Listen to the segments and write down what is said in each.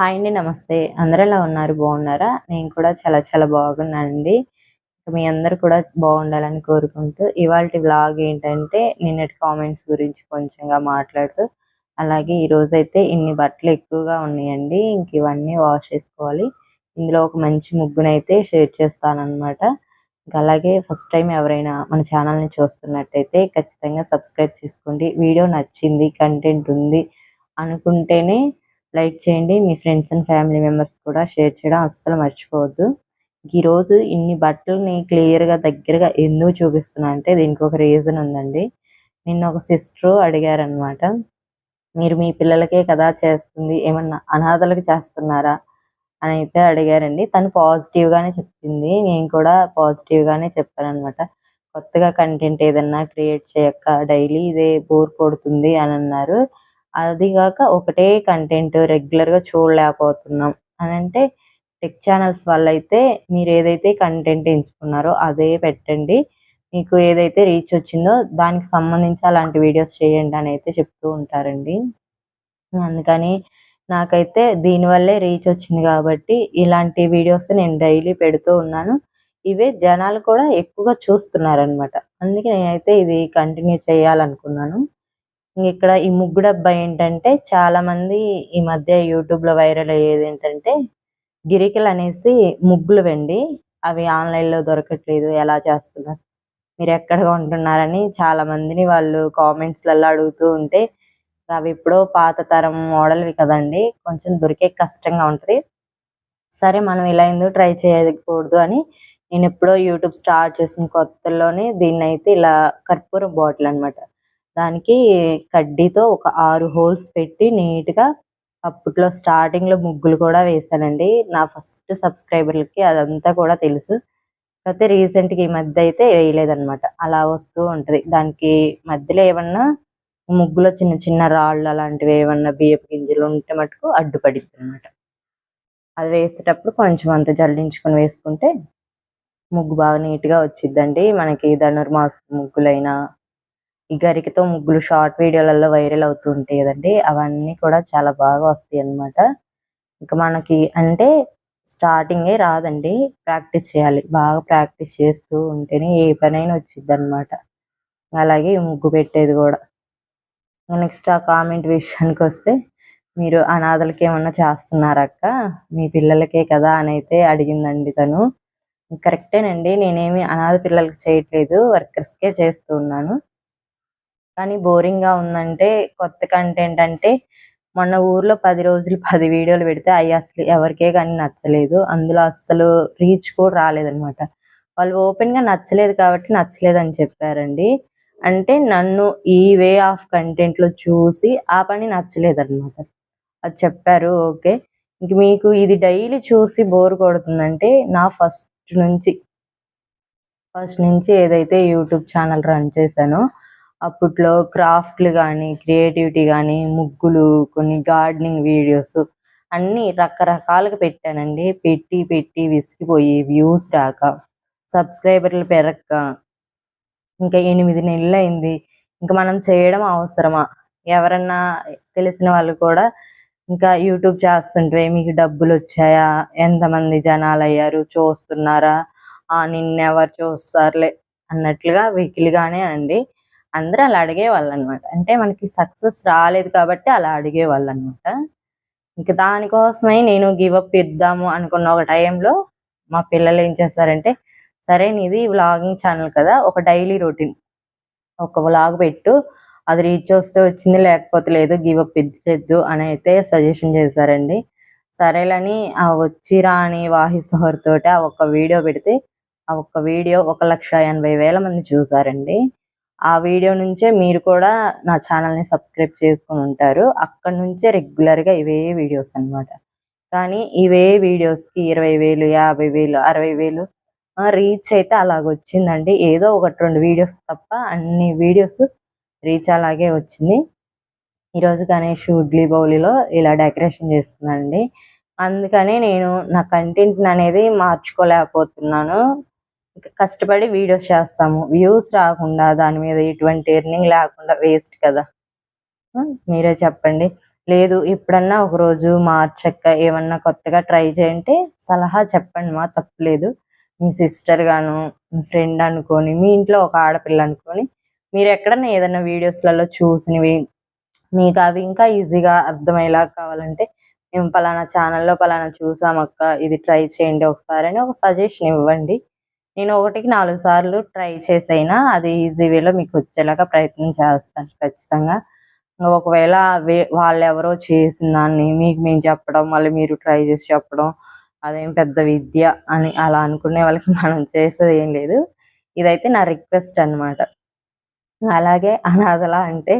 Hi అండి నమస్తే. అందరూ ఎలా ఉన్నారు? బాగున్నారా? నేను కూడా చాలా చాలా బాగున్నానండి. మీ అందరు కూడా బాగుండాలని కోరుకుంటూ ఇవాళ బ్లాగ్ ఏంటంటే నిన్నటి కామెంట్స్ గురించి కొంచెంగా మాట్లాడుతూ అలాగే ఈ రోజు అయితే ఇన్ని బట్టలు ఎక్కువగా ఉన్నాయండి. ఇంక ఇవన్నీ వాష్ చేసుకోవాలి. ఇందులో ఒక మంచి ముగ్గునైతే షేర్ చేస్తానన్నమాట. ఇంకా అలాగే ఫస్ట్ టైం ఎవరైనా మన ఛానల్ని చూస్తున్నట్టయితే ఖచ్చితంగా సబ్స్క్రైబ్ చేసుకోండి. వీడియో నచ్చింది కంటెంట్ ఉంది అనుకుంటేనే లైక్ చేయండి. మీ ఫ్రెండ్స్ అండ్ ఫ్యామిలీ మెంబర్స్ కూడా షేర్ చేయడం అస్సలు మర్చిపోవద్దు. ఈరోజు ఇన్ని బట్టలని క్లియర్గా దగ్గరగా ఎందుకు చూపిస్తున్నా అంటే దీనికి ఒక రీజన్ ఉందండి. నిన్న ఒక సిస్టర్ అడిగారనమాట మీరు మీ పిల్లలకే కదా చేస్తుంది? ఏమన్నా అనాథలకు చేస్తున్నారా? అని అయితే అడిగారండి. తను పాజిటివ్గానే చెప్పింది. నేను కూడా పాజిటివ్గానే చెప్పాను అనమాట కొత్తగా కంటెంట్ ఏదన్నా క్రియేట్ చేయక డైలీ ఇదే బోర్ కొడుతుంది అని అన్నారు. అది కాక ఒకటే కంటెంట్ రెగ్యులర్గా చూడలేకపోతున్నాం. అని అంటే టెక్ ఛానల్స్ వల్ల అయితే మీరు ఏదైతే కంటెంట్ ఎంచుకున్నారో అదే పెట్టండి. మీకు ఏదైతే రీచ్ వచ్చిందో దానికి సంబంధించి అలాంటి వీడియోస్ చేయండి అని అయితే చెప్తూ ఉంటారండి. అందుకని నాకైతే దీనివల్లే రీచ్ వచ్చింది కాబట్టి ఇలాంటి వీడియోస్ నేను డైలీ పెడుతూ ఉన్నాను. ఇవే జనాలు కూడా ఎక్కువగా చూస్తున్నారు అనమాట అందుకే నేనైతే ఇది కంటిన్యూ చేయాలనుకున్నాను. ఇక్కడ ఈ ముగ్గు డబ్బా ఏంటంటే చాలా మంది ఈ మధ్య యూట్యూబ్లో వైరల్ అయ్యేది ఏంటంటే గిరికలు అనేసి ముగ్గులు వెండి అవి ఆన్లైన్లో దొరకట్లేదు ఎలా చేస్తున్నారు? మీరు ఎక్కడ కొంటున్నారని చాలా మందిని వాళ్ళు కామెంట్స్లలో అడుగుతూ ఉంటే అవి ఎప్పుడో పాత తరం మోడల్వి కదండి కొంచెం దొరికే కష్టంగా ఉంటది. సరే మనం ఇలా ఎందుకు ట్రై చేయకూడదు అని నేను ఎప్పుడో యూట్యూబ్ స్టార్ట్ చేసిన కొత్తలోనే దీన్ని అయితే ఇలా కర్పూరం బాటిల్ అనమాట దానికి కడ్డీతో ఒక ఆరు హోల్స్ పెట్టి నీట్గా అప్పట్లో స్టార్టింగ్లో ముగ్గులు కూడా వేసానండి నా ఫస్ట్ సబ్స్క్రైబర్లకి అదంతా కూడా తెలుసు. కాకపోతే రీసెంట్గా ఈ మధ్య అయితే వేయలేదన్నమాట. అలా వస్తూ ఉంటది. దానికి మధ్యలో ఏమన్నా ముగ్గులో చిన్న చిన్న రాళ్ళు అలాంటివి ఏమన్నా బియ్యపు గింజలు ఉంటే మటుకు అడ్డుపడిద్ది అనమాట అది వేసేటప్పుడు కొంచెం అంత జల్లించుకొని వేసుకుంటే ముగ్గు బాగా నీట్గా వచ్చిద్దండి. మనకి ధనుర్మాస ముగ్గులైనా ఈ గరికతో ముగ్గులు షార్ట్ వీడియోలలో వైరల్ అవుతూ ఉంటాయి కదండి. అవన్నీ కూడా చాలా బాగా వస్తాయి అనమాట ఇంకా మనకి అంటే స్టార్టింగే రాదండి. ప్రాక్టీస్ చేయాలి. బాగా ప్రాక్టీస్ చేస్తూ ఉంటేనే ఏ పనైనా వచ్చింది అనమాట అలాగే ముగ్గు పెట్టేది కూడా. నెక్స్ట్ ఆ కామెంట్ విషయానికి వస్తే మీరు అనాథలకి ఏమన్నా చేస్తున్నారక్క మీ పిల్లలకే కదా అని అయితే అడిగిందండి తను. కరెక్టేనండి. నేనేమి అనాథ పిల్లలకి చేయట్లేదు. వర్కర్స్కే చేస్తూ ఉన్నాను. కానీ బోరింగ్గా ఉందంటే కొత్త కంటెంట్ అంటే మొన్న ఊర్లో పది రోజులు పది వీడియోలు పెడితే అవి అసలు ఎవరికే కానీ నచ్చలేదు. అందులో అసలు రీచ్ కూడా రాలేదనమాట వాళ్ళు ఓపెన్గా నచ్చలేదు కాబట్టి నచ్చలేదు అని చెప్పారండి. అంటే నన్ను ఈ వే ఆఫ్ కంటెంట్లో చూసి ఆ పని నచ్చలేదన్నమాట. అది చెప్పారు ఓకే. ఇంక మీకు ఇది డైలీ చూసి బోర్ కొడుతుందంటే నా ఫస్ట్ నుంచి ఫస్ట్ నుంచి ఏదైతే యూట్యూబ్ ఛానల్ రన్ చేశానో అప్పట్లో క్రాఫ్ట్లు కానీ క్రియేటివిటీ కానీ ముగ్గులు కొన్ని గార్డెనింగ్ వీడియోస్ అన్ని రకరకాలుగా పెట్టానండి. పెట్టి పెట్టి విసిగిపోయి వ్యూస్ రాక సబ్స్క్రైబర్లు పెరక్క ఇంకా ఎనిమిది నెలలు అయింది ఇంకా మనం చేయడం అవసరమా? ఎవరన్నా తెలిసిన వాళ్ళు కూడా ఇంకా యూట్యూబ్ చేస్తుంటే మీకు డబ్బులు వచ్చాయా? ఎంతమంది జనాలు అయ్యారు? చూస్తున్నారా? ఆ నిన్నెవరు చూస్తారులే? అన్నట్లుగా వెకిలిగానే అండి. అందరూ అలా అడిగేవాళ్ళు అనమాట అంటే మనకి సక్సెస్ రాలేదు కాబట్టి అలా అడిగేవాళ్ళు అనమాట ఇంకా దానికోసమై నేను గివప్ ఇద్దాము అనుకున్న ఒక టైంలో మా పిల్లలు ఏం చేస్తారంటే సరే నీది వ్లాగింగ్ ఛానల్ కదా ఒక డైలీ రొటీన్. ఒక వ్లాగ్ పెట్టు అది రీచ్ వస్తే వచ్చింది లేకపోతే లేదు గివప్ ఇచ్చేద్దు అని అయితే సజెషన్ చేశారండి. సరేలని ఆ వచ్చిరా అని వాహిసోహర్ తోటి ఆ ఒక్క వీడియో పెడితే ఆ ఒక్క వీడియో ఒక లక్ష ఎనభై వేల మంది చూసారండి. ఆ వీడియో నుంచే మీరు కూడా నా ఛానల్ని సబ్స్క్రైబ్ చేసుకుని ఉంటారు. అక్కడ నుంచే రెగ్యులర్గా ఇవే వీడియోస్ అనమాట కానీ ఇవే వీడియోస్కి ఇరవై వేలు యాభై వేలు అరవై వేలు రీచ్ అయితే అలాగొచ్చిందండి ఏదో ఒకటి రెండు వీడియోస్ తప్ప అన్ని వీడియోస్ రీచ్ అలాగే వచ్చింది. ఈరోజు గణేష్ ఉడ్లీ బౌలిలో ఇలా డెకరేషన్ చేస్తున్నానండి అందుకని నేను నా కంటెంట్ అనేది మార్చుకోలేకపోతున్నాను. కష్టపడి వీడియోస్ చేస్తాము. వ్యూస్ రాకుండా దాని మీద ఎటువంటి ఎర్నింగ్ లేకుండా వేస్ట్ కదా. మీరే చెప్పండి. లేదు ఎప్పుడన్నా ఒకరోజు మార్చక్క ఏమన్నా కొత్తగా ట్రై చేయంటే సలహా చెప్పండి మా తప్పులేదు మీ సిస్టర్ గాను మీ ఫ్రెండ్ అనుకొని మీ ఇంట్లో ఒక ఆడపిల్ల అనుకొని మీరు ఎక్కడన్నా ఏదైనా వీడియోస్లలో చూసినవి మీకు అవి ఇంకా ఈజీగా అర్థమయ్యేలా కావాలంటే మేము పలానా ఛానల్లో పలానా చూసాం అక్క ఇది ట్రై చేయండి ఒకసారి అని ఒక సజెషన్ ఇవ్వండి. నేను ఒకటికి నాలుగు సార్లు ట్రై చేసైనా అది ఈజీ వేలో మీకు వచ్చేలాగా ప్రయత్నం చేస్తాను ఖచ్చితంగా. ఒకవేళ వాళ్ళు ఎవరో చేసిన దాన్ని మీకు మేము చెప్పడం మళ్ళీ మీరు ట్రై చేసి చెప్పడం అదేం పెద్ద విద్య అని అలా అనుకునే వాళ్ళకి మనం చేసేది ఏం లేదు. ఇదైతే నా రిక్వెస్ట్ అనమాట అలాగే అనాథలా అంటే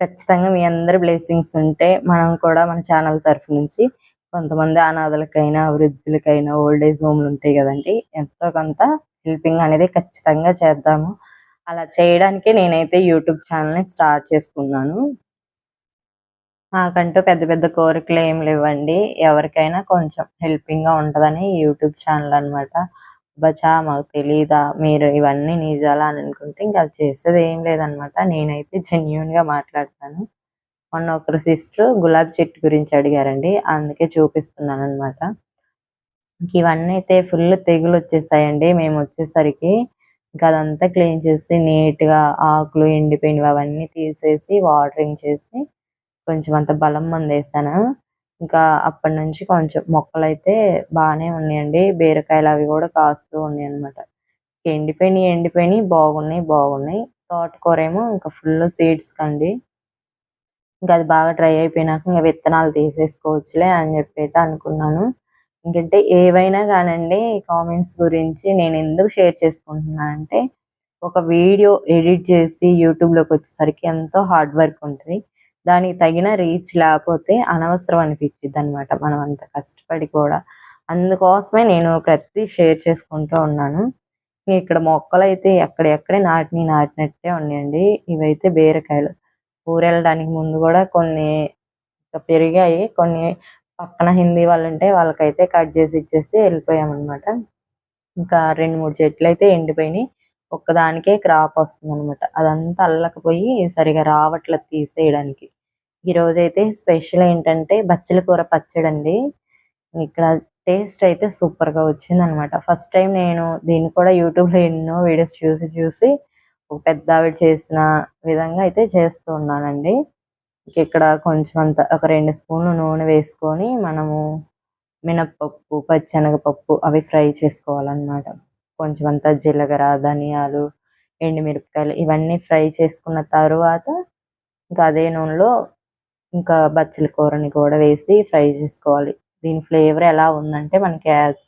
ఖచ్చితంగా మీ అందరి బ్లెస్సింగ్స్ ఉంటే మనం కూడా మన ఛానల్ తరఫు నుంచి కొంతమంది అనాథలకైనా వృద్ధులకైనా ఓల్డ్ ఏజ్ హోమ్లు ఉంటాయి కదండి. ఎంతో కొంత హెల్పింగ్ అనేది ఖచ్చితంగా చేద్దాము. అలా చేయడానికి నేనైతే యూట్యూబ్ ఛానల్ని స్టార్ట్ చేసుకున్నాను. నాకంటూ పెద్ద పెద్ద కోరికలు ఏం లేవండి. ఎవరికైనా కొంచెం హెల్పింగ్గా ఉంటుందని యూట్యూబ్ ఛానల్ అనమాట బచా మాకు తెలీదా? మీరు ఇవన్నీ నిజాలా అని అనుకుంటే ఇంకా చేసేది ఏం లేదనమాట నేనైతే జెన్యున్గా మాట్లాడతాను. మొన్న ఒకరు సిస్టర్ గులాబీ చెట్టు గురించి అడిగారండి. అందుకే చూపిస్తున్నాను అనమాట ఇవన్నీ అయితే ఫుల్ తెగులు వచ్చేసాయండి. మేము వచ్చేసరికి ఇంకా అదంతా క్లీన్ చేసి నీట్గా ఆకులు ఎండిపోయినవి అవన్నీ తీసేసి వాటరింగ్ చేసి కొంచెం అంత బలం మంది వేసాను. ఇంకా అప్పటి నుంచి కొంచెం మొక్కలు అయితే బాగానే ఉన్నాయండి. బీరకాయలు అవి కూడా కాస్తూ ఉన్నాయి అనమాట ఎండిపోయినాయి ఎండిపోయినాయి బాగున్నాయి బాగున్నాయి. తోటకూర ఏమో ఇంకా ఫుల్ సీడ్స్ కండి ఇంకా అది బాగా డ్రై అయిపోయినాక ఇంకా విత్తనాలు తీసేసుకోవచ్చులే అని చెప్పి అయితే అనుకున్నాను. ఇంకంటే ఏవైనా కానండి కామెంట్స్ గురించి నేను ఎందుకు షేర్ చేసుకుంటున్నాను అంటే ఒక వీడియో ఎడిట్ చేసి యూట్యూబ్లోకి వచ్చేసరికి ఎంతో హార్డ్ వర్క్ ఉంటుంది. దానికి తగిన రీచ్ లేకపోతే అనవసరం అనిపించింది అనమాట మనం అంత కష్టపడి కూడా. అందుకోసమే నేను ప్రతి షేర్ చేసుకుంటూ ఉన్నాను. ఇక్కడ మొక్కలు అయితే ఎక్కడెక్కడే నాటిని నాటినట్టే ఉన్నాయండి. ఇవైతే బీరకాయలు. ఊరెళ్ళడానికి ముందు కూడా కొన్ని పెరిగాయి. కొన్ని పక్కన హిందీ వాళ్ళు ఉంటే వాళ్ళకైతే కట్ చేసి ఇచ్చేసి వెళ్ళిపోయామన్నమాట. ఇంకా రెండు మూడు చెట్లు అయితే ఎండిపోయినాయి. ఒక్కదానికే క్రాప్ వస్తుంది అనమాట అదంతా అల్లకపోయి సరిగా రావట్లేదు తీసేయడానికి. ఈ అయితే స్పెషల్ ఏంటంటే బచ్చల కూర పచ్చడి అండి ఇక్కడ టేస్ట్ అయితే సూపర్గా వచ్చింది అనమాట ఫస్ట్ టైం నేను దీన్ని కూడా యూట్యూబ్లో ఎన్నో వీడియోస్ చూసి చూసి ఒక పెద్ద ఆవిడ చేసిన విధంగా అయితే చేస్తూ ఉన్నానండి. ఇక్కడ కొంచెం అంత ఒక రెండు స్పూన్లు నూనె వేసుకొని మనము మినప్పప్పు పచ్చెనగపప్పు అవి ఫ్రై చేసుకోవాలన్నమాట. కొంచెం అంత జీలకర్ర ధనియాలు ఎండుమిరపకాయలు ఇవన్నీ ఫ్రై చేసుకున్న తర్వాత ఇంకా అదే నూనెలో ఇంకా బచ్చల కూరని కూడా వేసి ఫ్రై చేసుకోవాలి. దీని ఫ్లేవర్ ఎలా ఉందంటే మనకి యాజ్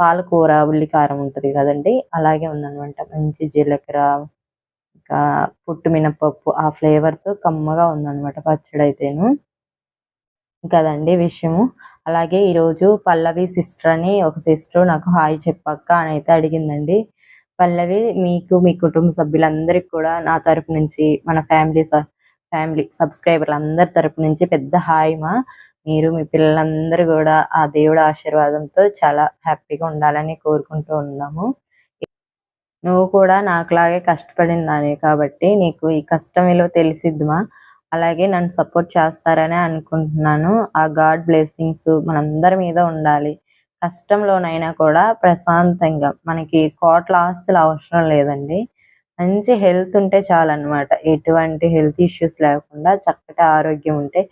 పాలకూర ఉల్లికారం ఉంటుంది కదండి. అలాగే ఉందనమాట మంచి జీలకర్ర ఇంకా పుట్టు మినపప్పు ఆ ఫ్లేవర్తో కమ్మగా ఉందనమాట పచ్చడి అయితేను కదండి విషయము. అలాగే ఈరోజు పల్లవి సిస్టర్ అని ఒక సిస్టర్ నాకు హాయ్ చెప్పక్క అని అయితే అడిగిందండి. పల్లవి మీకు మీ కుటుంబ సభ్యులందరికీ కూడా నా తరపు నుంచి మన ఫ్యామిలీ ఫ్యామిలీ సబ్స్క్రైబర్లు అందరి తరపు నుంచి పెద్ద హాయ్ మా. మీరు మీ పిల్లలందరూ కూడా ఆ దేవుడి ఆశీర్వాదంతో చాలా హ్యాపీగా ఉండాలని కోరుకుంటూ ఉన్నాము. నువ్వు కూడా నాకులాగే కష్టపడిన దాని కాబట్టి నీకు ఈ కష్టం విలువ తెలిసిద్దుమా? అలాగే నన్ను సపోర్ట్ చేస్తారని అనుకుంటున్నాను. ఆ గాడ్ బ్లెస్సింగ్స్ మనందరి మీద ఉండాలి. కష్టంలోనైనా కూడా ప్రశాంతంగా మనకి కోట్ల ఆస్తులు అవసరం లేదండి. మంచి హెల్త్ ఉంటే చాలన్నమాట. ఎటువంటి హెల్త్ ఇష్యూస్ లేకుండా చక్కటి ఆరోగ్యం ఉంటే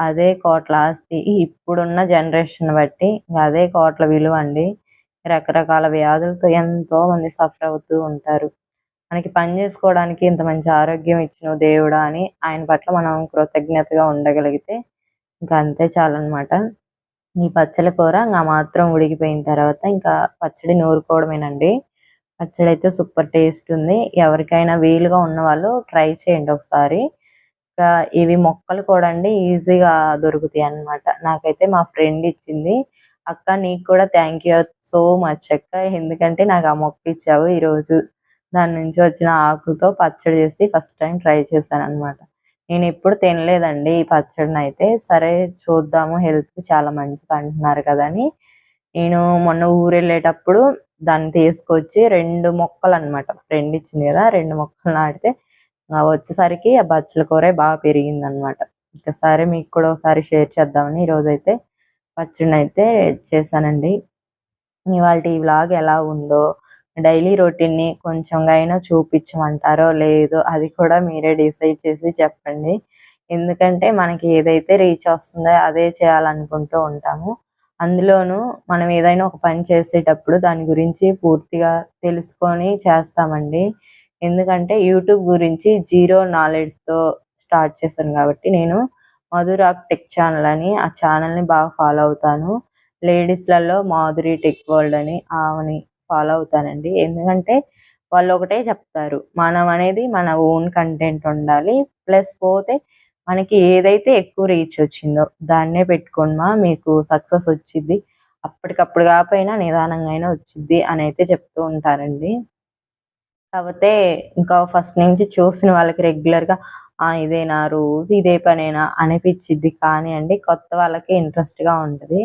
అదే కోట్ల ఆస్తి. ఇప్పుడున్న జనరేషన్ బట్టి అదే కోట్ల విలువ అండి. రకరకాల వ్యాధులతో ఎంతో మంది సఫర్ అవుతూ ఉంటారు. మనకి పని చేసుకోవడానికి ఇంత మంచి ఆరోగ్యం ఇచ్చిన దేవుడా అని ఆయన పట్ల మనం కృతజ్ఞతగా ఉండగలిగితే ఇంకా అంతే చాలన్నమాట. ఈ పచ్చల కూర ఇంకా మాత్రం ఉడికిపోయిన తర్వాత ఇంకా పచ్చడి నూరుకోవడమేనండి. పచ్చడి అయితే సూపర్ టేస్ట్ ఉంది. ఎవరికైనా వీలుగా ఉన్న వాళ్ళు ట్రై చేయండి ఒకసారి. ఇంకా ఇవి మొక్కలు కూడా అండి ఈజీగా దొరుకుతాయి అన్నమాట. నాకైతే మా ఫ్రెండ్ ఇచ్చింది. అక్క నీకు కూడా థ్యాంక్ యూ సో మచ్ అక్క. ఎందుకంటే నాకు ఆ మొక్క ఇచ్చావు ఈరోజు. దాని నుంచి వచ్చిన ఆకుతో పచ్చడి చేసి ఫస్ట్ టైం ట్రై చేశాను అనమాట నేను ఎప్పుడు తినలేదండి ఈ పచ్చడిని అయితే. సరే చూద్దాము హెల్త్కి చాలా మంచిది అంటున్నారు కదా అని. నేను మొన్న ఊరు వెళ్ళేటప్పుడు దాన్ని తీసుకొచ్చి రెండు మొక్కలు అనమాట ఫ్రెండ్ ఇచ్చింది కదా రెండు మొక్కలు నాటితే వచ్చేసరికి ఆ బచ్చల కూర బాగా పెరిగింది అనమాట ఒకసారి మీకు కూడా ఒకసారి షేర్ చేద్దామని ఈరోజైతే పచ్చడిని అయితే చేశానండి. ఇవాళ ఈ వ్లాగ్ ఎలా ఉందో డైలీ రొటీన్ని కొంచెంగా అయినా చూపించమంటారో లేదో అది కూడా మీరే డిసైడ్ చేసి చెప్పండి. ఎందుకంటే మనకి ఏదైతే రీచ్ వస్తుందో అదే చేయాలనుకుంటూ ఉంటాము. అందులోనూ మనం ఏదైనా ఒక పని చేసేటప్పుడు దాని గురించి పూర్తిగా తెలుసుకొని చేస్తామండి. ఎందుకంటే యూట్యూబ్ గురించి జీరో నాలెడ్జ్తో స్టార్ట్ చేశాను కాబట్టి నేను మధురాక్ టెక్ ఛానల్ అని ఆ ఛానల్ని బాగా ఫాలో అవుతాను. లేడీస్లలో మాధురి టెక్ వరల్డ్ అని ఆమెని ఫాలో అవుతానండి. ఎందుకంటే వాళ్ళు ఒకటే చెప్తారు మనం అనేది మన ఓన్ కంటెంట్ ఉండాలి ప్లస్ పోతే మనకి ఏదైతే ఎక్కువ రీచ్ వచ్చిందో దాన్నే పెట్టుకోమా మీకు సక్సెస్ వచ్చింది అప్పటికప్పుడు కాకపోయినా నిదానంగా అయినా వచ్చింది అని అయితే చెప్తూ ఉంటారండి. కాకపోతే ఇంకా ఫస్ట్ నుంచి చూసిన వాళ్ళకి రెగ్యులర్గా ఆ ఇదేనా రోజు ఇదే పనేనా? అనిపించిద్ది కానీ అండి కొత్త వాళ్ళకి ఇంట్రెస్ట్గా ఉంటుంది.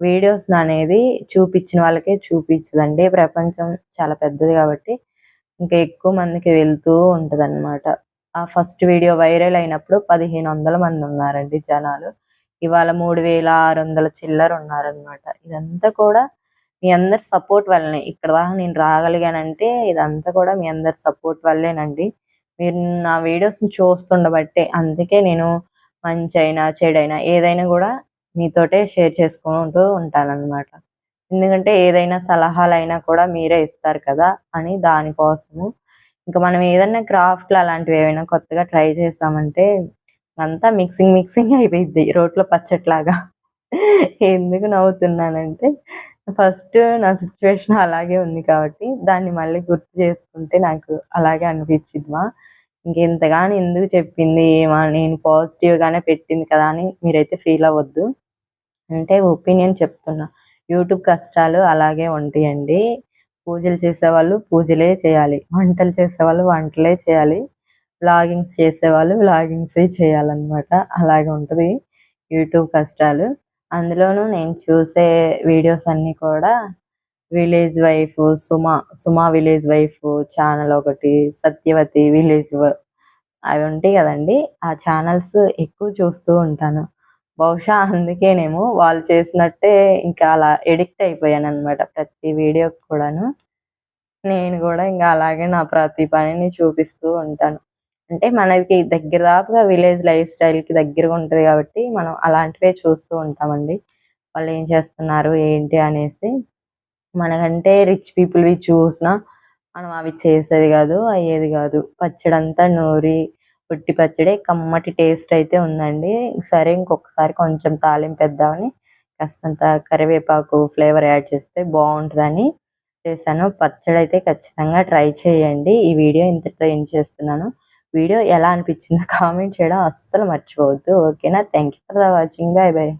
వీడియోస్ అనేది చూపించిన వాళ్ళకే చూపించదండి. ప్రపంచం చాలా పెద్దది కాబట్టి ఇంకా ఎక్కువ మందికి వెళ్తూ ఉంటది అనమాట ఆ ఫస్ట్ వీడియో వైరల్ అయినప్పుడు పదిహేను వందల మంది ఉన్నారండి జనాలు. ఇవాళ మూడు వేల ఆరు వందల చిల్లర ఉన్నారనమాట ఇదంతా కూడా మీ అందరి సపోర్ట్ వల్లనే. ఇక్కడ దాకా నేను రాగలిగానంటే ఇదంతా కూడా మీ అందరి సపోర్ట్ వల్లేనండి. మీరు నా వీడియోస్ని చూస్తుండబట్టే అందుకే నేను మంచి అయినా చెడైనా ఏదైనా కూడా మీతోటే షేర్ చేసుకుంటూ ఉంటానన్నమాట. ఎందుకంటే ఏదైనా సలహాలైనా కూడా మీరే ఇస్తారు కదా అని దానికోసము. ఇంకా మనం ఏదైనా క్రాఫ్ట్లు అలాంటివి ఏమైనా కొత్తగా ట్రై చేస్తామంటే అంతా మిక్సింగ్ మిక్సింగ్ అయిపోయింది రోట్లో పచ్చట్లాగా. ఎందుకు నవ్వుతున్నానంటే ఫస్ట్ నా సిచ్యువేషన్ అలాగే ఉంది కాబట్టి దాన్ని మళ్ళీ గుర్తు చేసుకుంటే నాకు అలాగే అనిపించింది మా. ఇంకెంతగానో ఎందుకు చెప్పింది నేను పాజిటివ్గానే పెట్టింది కదా అని మీరైతే ఫీల్ అవ్వద్దు. అంటే ఒపీనియన్ చెప్తున్నా. యూట్యూబ్ కష్టాలు అలాగే ఉంటాయండి. పూజలు చేసేవాళ్ళు పూజలే చేయాలి. వంటలు చేసేవాళ్ళు వంటలే చేయాలి. వ్లాగింగ్స్ చేసేవాళ్ళు వ్లాగింగ్సే చేయాలన్నమాట. అలాగే ఉంటుంది. యూట్యూబ్ కష్టాలు. అందులోనూ నేను చూసే వీడియోస్ అన్నీ కూడా village wife Suma Suma village wife channel ఒకటి సత్యవతి విలేజ్ అవి ఉంటాయి కదండి. ఆ ఛానల్స్ ఎక్కువ చూస్తూ ఉంటాను. బహుశా అందుకేనేమో వాళ్ళు చేసినట్టే ఇంకా అలా ఎడిక్ట్ అయిపోయాను అనమాట ప్రతి వీడియోకి కూడాను. నేను కూడా ఇంకా అలాగే నా ప్రతి పనిని చూపిస్తూ ఉంటాను. అంటే మనకి దగ్గర దాపుగా విలేజ్ లైఫ్ స్టైల్కి దగ్గరగా ఉంటుంది కాబట్టి మనం అలాంటివే చూస్తూ ఉంటామండి. వాళ్ళు ఏం చేస్తున్నారు ఏంటి అనేసి. మనకంటే రిచ్ పీపుల్వి చూసినా మనం అవి చేసేది కాదు అయ్యేది కాదు. పచ్చడంతా నూరి పుట్టి పచ్చడి కమ్మటి టేస్ట్ అయితే ఉందండి. సరే ఇంకొకసారి కొంచెం తాలింపేద్దామని కాస్తంత కరివేపాకు ఫ్లేవర్ యాడ్ చేస్తే బాగుంటుందని చేశాను. పచ్చడి అయితే ఖచ్చితంగా ట్రై చేయండి. ఈ వీడియో ఇంతటితో ఏం చేస్తున్నాను. వీడియో ఎలా అనిపించిందో కామెంట్ చేయడం అస్సలు మర్చిపోవద్దు. ఓకేనా? Thank you for watching bye bye